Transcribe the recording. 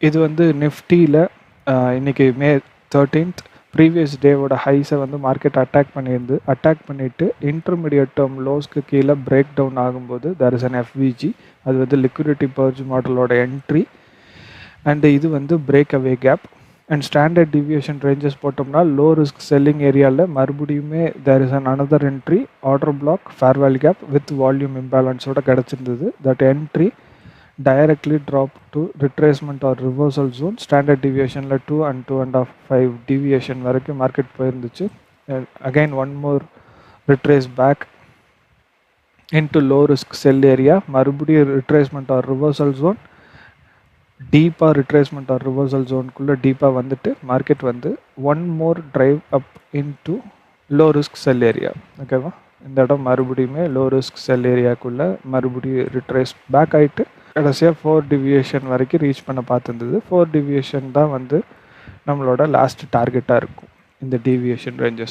இது வந்து நிஃப்டியில் இன்றைக்கி மே தேர்ட்டீன்த் ப்ரீவியஸ் டேவோட ஹைஸை வந்து மார்க்கெட் அட்டாக் பண்ணியிருந்து அட்டாக் பண்ணிவிட்டு இன்டர்மீடியட் டேர்ம் லோஸ்க்கு கீழே பிரேக் டவுன் ஆகும்போது தர் இஸ் அன் எஃப்விஜி அது வந்து லிக்விடிட்டி பர்ஜ் மாடலோட என்ட்ரி அண்டு இது வந்து break away gap and standard deviation ranges போட்டோம்னா லோ ரிஸ்க் செல்லிங் ஏரியாவில் மறுபடியுமே there is an another entry order block fair value gap with volume இம்பேலன்ஸோட கிடச்சிருந்தது. That entry directly drop to retracement or reversal zone. Standard டிவியேஷனில் two and two and half five deviation வரைக்கும் market போயிருந்துச்சு. Again one more retrace back into low risk sell area மறுபடியும் retracement or reversal zone டீப்பாக retracement or reversal ஜோனுக்குள்ளே டீப்பாக வந்துட்டு market வந்து one more drive up into low risk sell area ஓகேவா இந்த இடம் மறுபடியுமே லோ ரிஸ்க் செல் ஏரியாக்குள்ளே மறுபடியும் ரிட்ரேஸ் பேக் ஆகிட்டு கடைசியாக ஃபோர் டிவியேஷன் வரைக்கும் ரீச் பண்ண பார்த்துருந்தது. ஃபோர் டிவியேஷன் தான் வந்து நம்மளோட லாஸ்ட் டார்கெட்டாக இருக்கும். இந்த டிவியேஷன் ரேஞ்சஸ்